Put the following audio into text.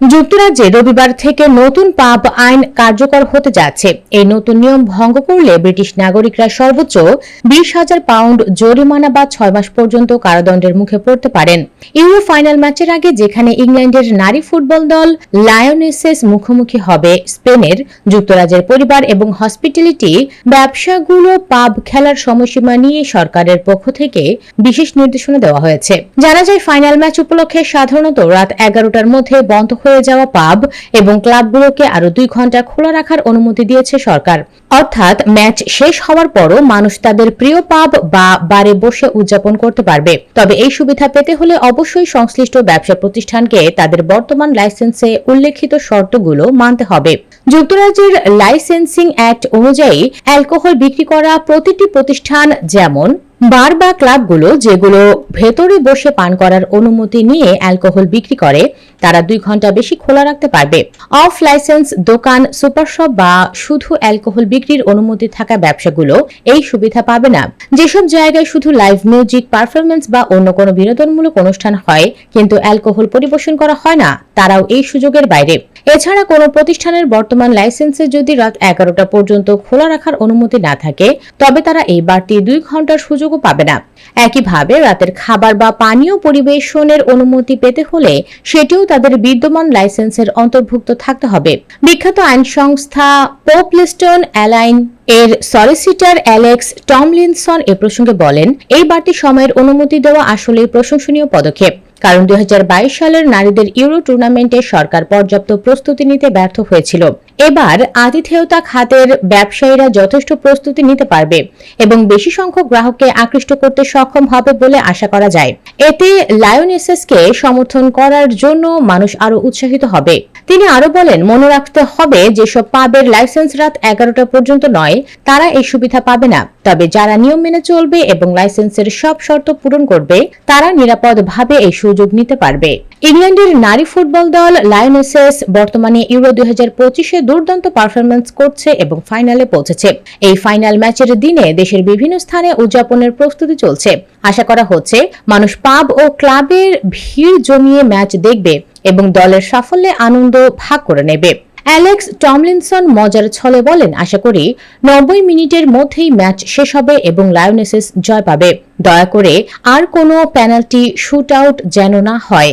যুক্তরাজ্যে রবিবার থেকে নতুন পাব আইন কার্যকর হতে যাচ্ছে। এই নতুন নিয়ম ভঙ্গ করলে ব্রিটিশ নাগরিকরা সর্বোচ্চ বিশ হাজার পাউন্ড জরিমানা বা ছয় মাস পর্যন্ত কারাদণ্ডের মুখে পড়তে পারেন। ইউরো ফাইনাল ম্যাচের আগে যেখানে ইংল্যান্ডের নারী ফুটবল দল লায়নেসেস মুখোমুখি হবে, স্পেনের যুক্তরাজ্যের পরিবার এবং হসপিটালিটি ব্যবসাগুলো পাব খেলার সময়সীমা নিয়ে সরকারের পক্ষ থেকে বিশেষ নির্দেশনা দেওয়া হয়েছে। জানা যায়, ফাইনাল ম্যাচ উপলক্ষে সাধারণত রাত এগারোটার মধ্যে বন্ধ হয়ে যাওয়া পাব এবং ক্লাবগুলোকে আরও দুই ঘণ্টা খোলা রাখার অনুমতি দিয়েছে সরকার। অর্থাৎ ম্যাচ শেষ হওয়ার পরও মানুষ তাদের প্রিয় পাব বা বারে বসে উদযাপন করতে পারবে। তবে এই সুবিধা পেতে হলে অবশ্যই সংশ্লিষ্ট ব্যবসা প্রতিষ্ঠানকে তাদের বর্তমান লাইসেন্সে উল্লেখিত শর্তগুলো মানতে হবে। যুক্তরাজ্যের লাইসেন্সিং অ্যাক্ট অনুযায়ী অ্যালকোহল বিক্রি করা প্রতিটি প্রতিষ্ঠান যেমন বার বা ক্লাবগুলো যেগুলো ভেতরে বসে পান করার অনুমতি নিয়ে অ্যালকোহল বিক্রি করে, তারা দুই ঘণ্টা বেশি খোলা রাখতে পারবে। অফ লাইসেন্স, দোকান, সুপার শপ বা শুধু অ্যালকোহল বিক্রির অনুমতি থাকা ব্যবসাগুলো এই সুবিধা পাবে না। যেসব জায়গায় শুধু লাইভ মিউজিক পারফরমেন্স বা অন্য কোনো বিনোদনমূলক অনুষ্ঠান হয়, কিন্তু অ্যালকোহল পরিবেশন করা হয় না, তারাও এই সুযোগের বাইরে। এছাড়া কোনো প্রতিষ্ঠানের বর্তমান লাইসেন্সে যদি রাত এগারোটা পর্যন্ত খোলা রাখার অনুমতি না থাকে, তবে তারা এই বাড়তি দুই ঘণ্টার সুযোগও পাবে না। একইভাবে রাতের খাবার বা পানীয় পরিবেশনের অনুমতি পেতে হলে সেটিও তাদের বিদ্যমান লাইসেন্সের অন্তর্ভুক্ত থাকতে হবে। বিখ্যাত আইন সংস্থা পোপলিস্টন অ্যালাইন এর সলিসিটার অ্যালেক্স টমলিনসন এ প্রসঙ্গে বলেন, এই বাড়তি সময়ের অনুমতি দেওয়া আসলে প্রশংসনীয় পদক্ষেপ। কারণ দুই হাজার বাইশ সালের নারীদের ইউরো টুর্নামেন্টে সরকার পর্যাপ্ত প্রস্তুতি নিতে ব্যর্থ হয়েছিল। এবার আতিথেয়তা খাতের ব্যবসায়ীরা যথেষ্ট প্রস্তুতি নিতে পারবে এবং বেশি সংখ্যক গ্রাহককে আকৃষ্ট করতে সক্ষম হবে বলে আশা করা যায়। এতে লায়নেসেসকে সমর্থন করার জন্য মানুষ আরও উৎসাহিত হবে। তিনি আরও বলেন, মনে রাখতে হবে, যেসব পাবের লাইসেন্স রাত এগারোটা পর্যন্ত নয়, তারা এই সুবিধা পাবে না। তবে যারা নিয়ম মেনে চলবে এবং লাইসেন্সের সব শর্ত পূরণ করবে, তারা নিরাপদভাবে এই সুযোগ নিতে পারবে। ইংল্যান্ডের নারী ফুটবল দল লায়নেসেস বর্তমানে ইউরো দুই হাজার পঁচিশে দুর্দান্ত পারফরমেন্স করছে এবং ফাইনালে পৌঁছেছে। এই ফাইনাল ম্যাচের দিনে দেশের বিভিন্ন স্থানে উদযাপনের প্রস্তুতি চলছে। আশা করা হচ্ছে মানুষ পাব ও ক্লাবের ভিড় জমিয়ে ম্যাচ দেখবে এবং দলের সাফল্যে আনন্দ ভাগ করে নেবে। অ্যালেক্স টমলিনসন মজার ছলে বলেন, আশা করি নব্বই মিনিটের মধ্যেই ম্যাচ শেষ হবে এবং লায়নেসেস জয় পাবে। দয়া করে আর কোনো পেনাল্টি শুট আউট যেন না হয়।